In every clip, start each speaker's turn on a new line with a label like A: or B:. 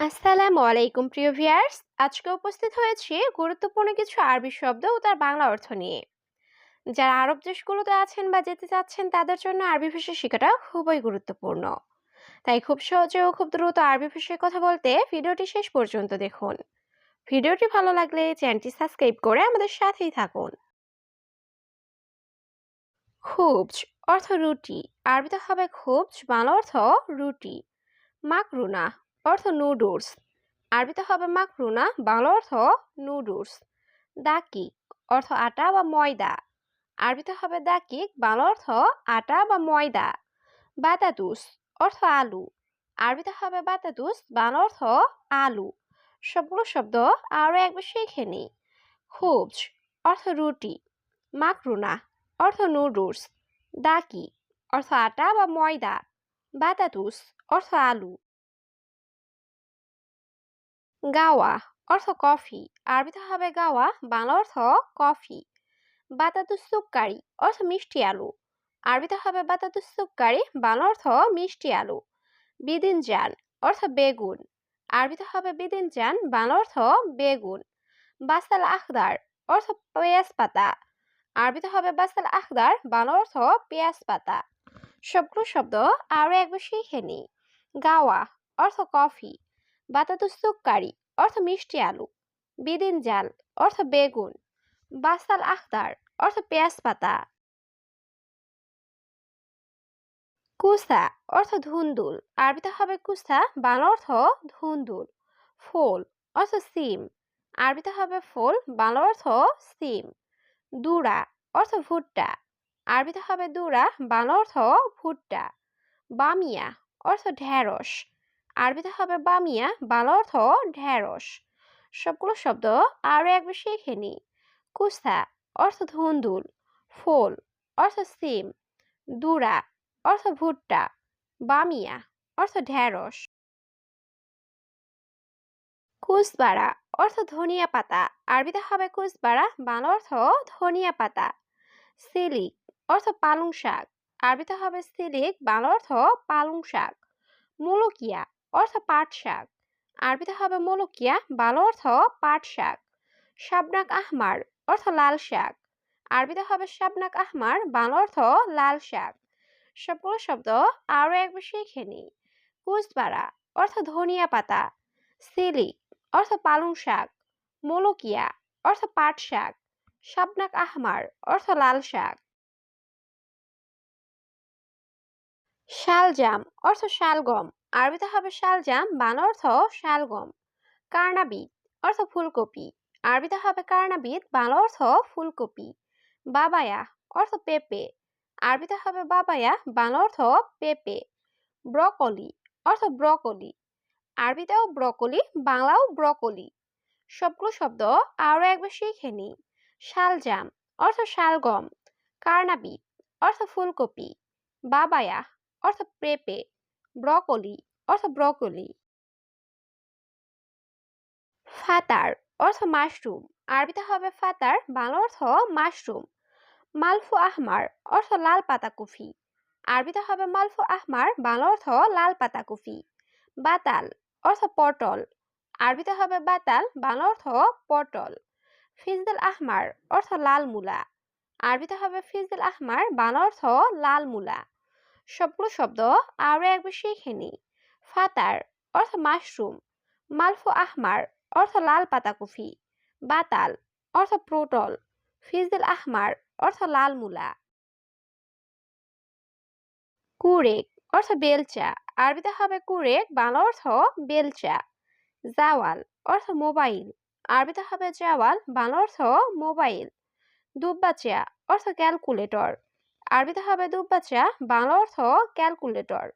A: আসসালামু আলাইকুম, প্রিয় ভিউয়ার্স। আজকে উপস্থিত হয়েছি গুরুত্বপূর্ণ কিছু আরবি শব্দ ও তার বাংলা অর্থ নিয়ে। যারা আরব দেশগুলোতে আছেন বা যেতে চাচ্ছেন, তাদের জন্য আরবি ভাষা শেখাটা খুবই গুরুত্বপূর্ণ। তাই খুব সহজে ও খুব দ্রুত আরবি ভাষায় কথা বলতে ভিডিওটি শেষ পর্যন্ত দেখুন। ভিডিওটি ভালো লাগলে চ্যানেলটি সাবস্ক্রাইব করে আমাদের সাথেই থাকুন। খুবজ অর্থ রুটি। আরবিতে হবে খুবজ, বাংলা অর্থ রুটি। মাকরুনা অর্থ নুডলস আরবিতে হবে মাকরুনা, বাংলা অর্থ নুডলস দাকিক অর্থ আটা বা ময়দা, আরবিতে হবে দাকিক বাংলা অর্থ আটা বা ময়দা। বাতাতুস, অর্থ আলু, আরবিতে হবে বাতাতুস, বাংলা অর্থ আলু। সবগুলো শব্দ আরও একবার শিখে নিই খুবজ, অর্থ রুটি, মাকরুনা, অর্থ নুডলস দাকি অর্থ আটা বা ময়দা। বাতাতুস, অর্থ আলু। গাওয়া অর্থ কফি আরবিতে হবে গাওয়া, বাংলা অর্থ কফি বাতাতুস সুক্কারি অর্থ মিষ্টি আলু, আরবিতে হবে বাতাতুস সুক্কারি বাংলা অর্থ মিষ্টি আলু। বিদিনজান অর্থ বেগুন, আরবিতে হবে বিদিনজান বাংলা অর্থ বেগুন। বাসাল আখদার অর্থ পেঁয়াজ পাতা, আরবিতে হবে বাসাল আখদার বাংলা অর্থ পেঁয়াজ পাতা। সবগুলো শব্দ আরও একবার শিখে নিই গাওয়া অর্থ কফি বাতাতুস সুক্কারি অর্থ মিষ্টি আলু, বিদিন জাল, অর্থ বেগুন, বাসাল আখতার, অর্থ পেঁয়াজ পাতা। কুসা অর্থ ধুন্দুল, আরবিতে হবে কুসা বাংলা অর্থ ধুন্দুল। ফোল, অর্থ সিম, আরবিতে হবে ফোল, বাংলা অর্থ সিম। দুরা, অর্থ ভুট্টা, আরবিতে হবে দুরা, বাংলা অর্থ ভুট্টা। বামিয়া, অর্থ ঢেঁড়স আরবিতে হবে বামিয়া বাংলা অর্থ ঢেঁড়স। সবগুলো শব্দ আরও একবার শিখে নিই কুসা অর্থ ধুন্দুল। ফোল, অর্থ সিম। দুরা, অর্থ ভুট্টা। বামিয়া অর্থ ঢেঁড়স। কুসবাড়া অর্থ ধনিয়া পাতা। আরবিতে হবে কুসবাড়া বাংলা অর্থ ধনিয়া পাতা। সিলিক, অর্থ পালং শাক। আরবিতে হবে সিলিক, বাংলা অর্থ পালং শাক। মুলকিয়া অর্থ পাট শাক। আরবিতে হবে মুলকিয়া, বাংলা অর্থ পাট শাক। শাবনাক আহমার অর্থ লাল শাক। আরবিতে হবে শাবনাক আহমার, বাংলা অর্থ লাল শাক। সবগুলো শব্দ আরও একবার শিখে নিই। কুচবাড়া অর্থ ধনিয়া পাতা। সিলিক অর্থ পালং শাক। মোলকিয়া অর্থ পাট শাক। শাবনাক আহমার অর্থ লাল শাক। শালজাম অর্থ শালগম। আরবিতে হবে শালজাম বান অর্থ শালগম। কার্নাবিদ অর্থ ফুলকপি। আরবিতে হবে কার্নাবিদ, বাংলা অর্থ ফুলকপি। বাবায়া অর্থ পেঁপে। আরবিতে হবে বাবায়া, বাংলা অর্থ পেঁপে। ব্রকলি অর্থ ব্রকলি। আরবিতেও ব্রকলি, বাংলাও ব্রকলি। সবগুলো শব্দ আরও একবার শিখে নিই। শালজাম অর্থ শালগম। কার্নাবিদ অর্থ ফুলকপি। বাবায়া অর্থ পেঁপে। ব্রকলি অর্থ ব্রকলি ফাতার অর্থ মাশরুম আরবিতে হবে ফাতার বাংলা অর্থ মাশরুম মালফু আহমার, অর্থ লাল পাতা কফি। আরবিতে হবে মালফু আহমার, বাংলা অর্থ লাল পাতা কফি। বাতাল, অর্থ পটল। আরবিতে হবে বাতাল, বাংলা অর্থ পটল। ফিজদুল আহমার, অর্থ লাল মূলা। আরবিতে হবে ফিজদুল আহমার, বাংলা অর্থ লাল মূলা। সবগুলো শব্দ আরও একবার শিখে নিই। ফাতার অর্থ মাশরুম মালফু আহমার অর্থ লাল পাতা কফি বাতাল অর্থ প্রোটল, ফিজদুল আহমার অর্থ লাল মূলা। কুরেক অর্থ বেলচা, আরবিতে হবে কুরেক, বাংলা অর্থ বেলচা। জাওয়াল অর্থ মোবাইল, আরবিতে হবে জাওয়াল, বাংলা অর্থ মোবাইল। দুব্বাচা অর্থ ক্যালকুলেটর, আরবিতে হবে দুব্বাচা, বাংলা অর্থ ক্যালকুলেটর।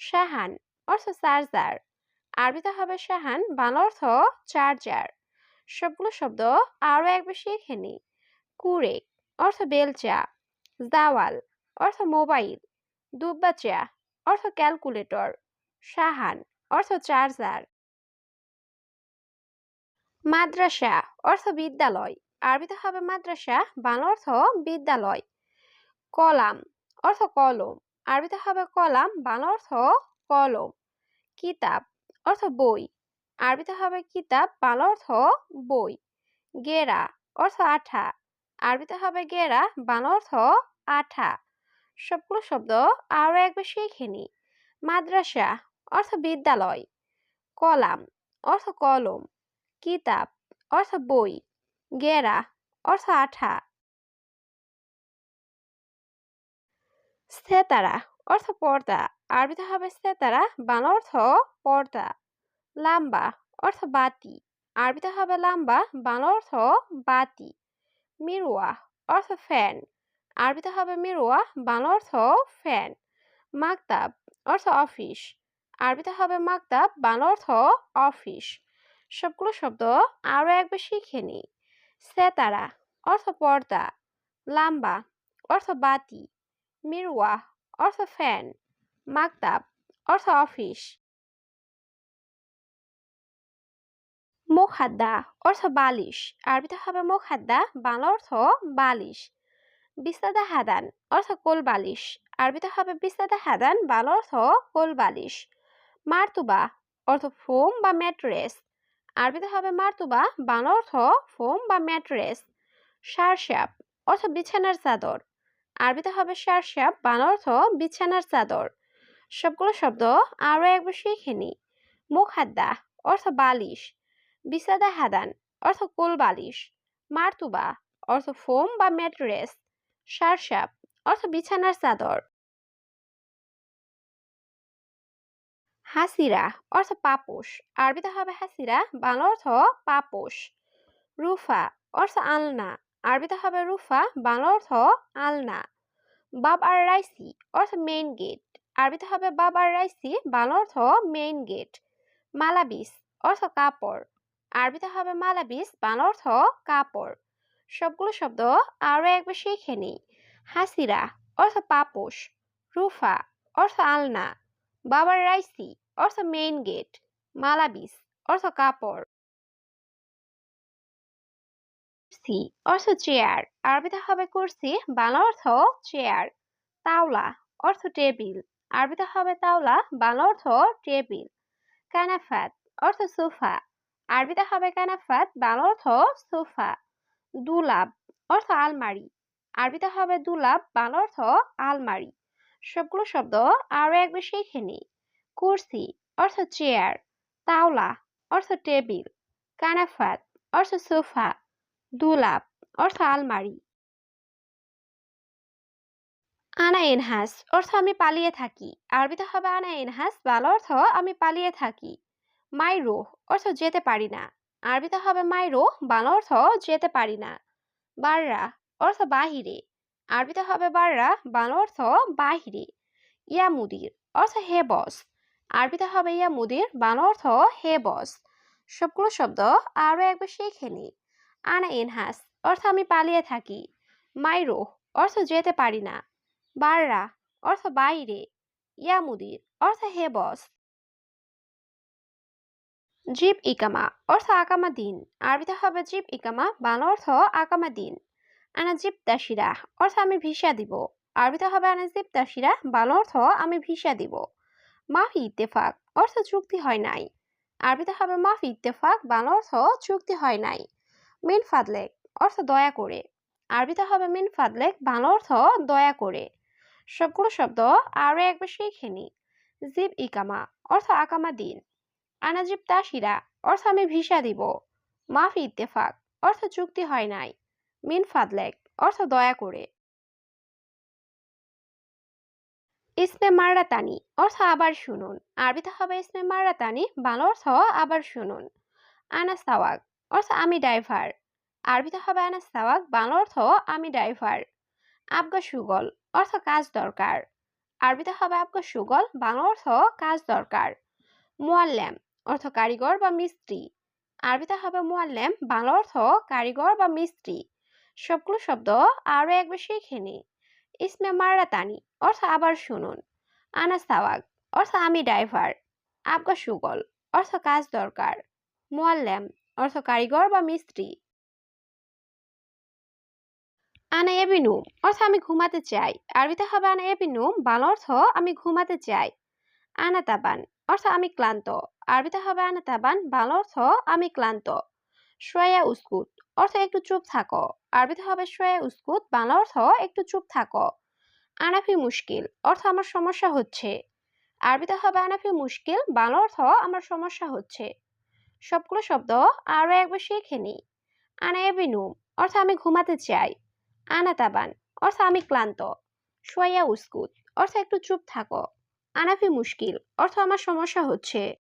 A: শাহান অর্থ চার্জার। আরবিতে হবে শাহান, বাংলা অর্থ চার্জার। সবগুলো শব্দ আরও একবার শিখে নিই। কুরেক, অর্থ বেলচা। দাওয়াল অর্থ মোবাইল। দুব্বাচা, অর্থ ক্যালকুলেটর। শাহান, অর্থ চার্জার। মাদ্রাসা, অর্থ বিদ্যালয়। আরবিতে হবে মাদ্রাসা, বাংলা অর্থ বিদ্যালয়। কলাম, অর্থ কলম। আরবিতে হবে কলাম, বাংলা অর্থ কলম, কিতাব অর্থ বই। আরবিতে হবে কিতাব, বাংলা অর্থ বই। গেরা অর্থ আঠা। আরবিতে হবে গেরা, বাংলা অর্থ আঠা। সবগুলো শব্দ আরও একবার শিখে নি মাদ্রাসা অর্থ বিদ্যালয়। কলাম অর্থ কলম। কিতাব অর্থ বই। গেরা অর্থ আঠা। সেতারা অর্থ পর্দা। আরবিতে হবে সেতারা বাংলা অর্থ পর্দা, লাম্বা অর্থ বাতি আরবিতে হবে লাম্বা বাংলা অর্থ বাতি, মিরুয়া অর্থ ফ্যান আরবিতে হবে মিরুয়া বাংলা অর্থ ফ্যান, মাকতাব অর্থ অফিস আরবিতে হবে মাকতাব বাংলা অর্থ অফিস। সবগুলো শব্দ আরও একবার শিখে নি। সেতারা অর্থ পর্দা, লাম্বা অর্থ বাতি, মিরুয়া অর্থ ফ্যান মাকতাব অর্থ অফিস মোখাদ্দা অর্থ বালিশ আরবিতে হবে মোখাদ্দা বাংলা অর্থ বালিশ বিস্তাদা হাদান অর্থ কোল বালিশ আরবিতে হবে বিস্তাদা হাদান বাংলা অর্থ কোল বালিশ মার্তুবা অর্থ ফোম বা ম্যাট্রেস আরবিতে হবে মার্তুবা বাংলা অর্থ ফোম বা ম্যাট্রেস সারসাপ অর্থ বিছানার চাদর আরবিতে হবে সারসাপ বাংলা অর্থ বিছানার চাদর সবগুলো শব্দ আরও একবার শিখে নি। মুখাদ্দা অর্থ বালিশ বিসাদা হাদান অর্থ কোল বালিশ, মার্তুবা অর্থ ফোম বা ম্যাট্রেস, সারসাপ অর্থ বিছানার চাদর। হাসিরা অর্থ পাপোশ, আরবিতে হবে হাসিরা, বাংলা অর্থ পাপোশ। রুফা অর্থ আলনা, আরবিতে হবে রুফা, বাংলা অর্থ আলনা। বাব আর রাইসি অর্থ মেইন গেট আরবিতে হবে বাবার রাইসি, বাংলা অর্থ মেইন গেট মালাবিস অর্থ কাপড়। আরবিতে হবে মালাবিস, বাংলা অর্থ কাপড়। সবগুলো শব্দ আরও একবার শিখে নিই। হাসিরা অর্থ পাপোশ, রুফা অর্থ আলনা, বাবার রাইসি অর্থ মেইন গেট মালাবিস অর্থ কাপড়। কুর্সি অর্থ চেয়ার আরবিতে হবে কুর্সি, বাংলা অর্থ চেয়ার তাওলা অর্থ টেবিল আরবিতে হবে তাওলা, বাংলা অর্থ টেবিল। কানাফাত অর্থ সোফা। আরবিতে হবে কানাফাত, বাংলা অর্থ সোফা। দুলাব অর্থ আলমারি। আরবিতে হবে দুলাব, বাংলা অর্থ আলমারি। সবগুলো শব্দ আরও একবার শিখে নিই। কুর্সি অর্থ চেয়ার। তাওলা অর্থ টেবিল। কানাফাত অর্থ সোফা। দুলাব অর্থ আলমারি। আনা এনহাস অর্থ আমি পালিয়ে থাকি। আরবিতে হবে আনা এনহাস, বাংলা অর্থ আমি পালিয়ে থাকি। মাই রোহ অর্থ যেতে পারি না। আরবিতে হবে মাইরো বাংলা অর্থ যেতে পারি না। বাররা অর্থ বাহিরে। আরবিতে হবে বাররা, বাংলা অর্থ বাহিরে। ইয়া মুদির অর্থ হে বস। আরবিতে হবে ইয়া মুদির বাংলা অর্থ হে বস। সবগুলো শব্দ আরও একবার শিখে নি। আনা এনহাস অর্থ আমি পালিয়ে থাকি। মাইরো অর্থ যেতে পারি না। বাররা, অর্থ বাইরে। ইয়া মুদির, অর্থ হে বস। জিপ ইকামা, অর্থ আকামা দিন। আরবিতে হবে জিপ ইকামা, বাংলা অর্থ আকামা দিন। আনা জিপ দাসিরা, অর্থ আমি ভিসা দিব। আরবিতে হবে আনা জিপ দাসিরা, বাংলা অর্থ আমি ভিসা দিব। মাফি ইত্তেফাক, অর্থ চুক্তি হয় নাই। আরবিতে হবে মাফি ইত্তেফাক, বাংলা অর্থ চুক্তি হয় নাই। মিন ফাদলেক, অর্থ দয়া করে। আরবিতে হবে মিন ফাদলেক, বাংলা অর্থ দয়া করে। সবগুলো শব্দ আরও একবার শিখে নি জিব ইকামা অর্থ আকামা দিন। আনাজিব তাসিরা অর্থ আমি ভিসা দিব। মাফি ইত্তেফাক অর্থ চুক্তি হয় নাই। মিন ফাদলেক অর্থ দয়া করে। ইসমে মারাতানি অর্থ আবার শুনুন। আরবিতে হবে ইসমে মারাতানি, বাংলা অর্থ আবার শুনুন। আনা সাওয়াক অর্থ আমি ড্রাইভার। আরবিতে হবে আনা সাওয়াক বাংলা অর্থ আমি ড্রাইভার। আবগা সুগল অর্থ কাজ দরকার। আরবিতে হবে আবগা সুগল, বাংলা অর্থ কাজ দরকার। মোয়াল্লাম, অর্থ কারিগর বা মিস্ত্রি। আরবিতে হবে মোয়াল্লাম, বাংলা অর্থ কারিগর বা মিস্ত্রি। সবগুলো শব্দ আরও একবার শিখে নি। ইসমে মারাতানি, অর্থ আবার শুনুন। আনা সাওয়াগ অর্থ আমি ড্রাইভার। আবগা সুগল, অর্থ কাজ দরকার। মোয়াল্লাম, অর্থ কারিগর বা মিস্ত্রি। আনা এবিনুম অর্থ আমি ঘুমাতে চাই। আরবিতে হবে আনা এবিনুম বাংলা অর্থ আমি ঘুমাতে চাই। আনাতাবান অর্থ আমি ক্লান্ত। আরবিতে হবে আনাতাবান বাংলা অর্থ আমি ক্লান্ত। সোয়া উস্কুত। অর্থ একটু চুপ থাকো। আরবিতে হবে সোয়া উস্কুত। বাংলা অর্থ একটু চুপ থাকো। আনাফি মুশকিল। অর্থ আমার সমস্যা হচ্ছে। আরবিতে হবে আনাফি মুশকিল। বাংলা অর্থ আমার সমস্যা হচ্ছে। সবগুলো শব্দ আরও একবার শিখে নিই। আনা এবিনুম অর্থ আমি ঘুমাতে চাই। আনাতাবান অর্থ আমি ক্লান্ত। সোয়া উস্কুত, অর্থ একটু চুপ থাকো। আনাফি মুশকিল, অর্থ আমার সমস্যা হচ্ছে।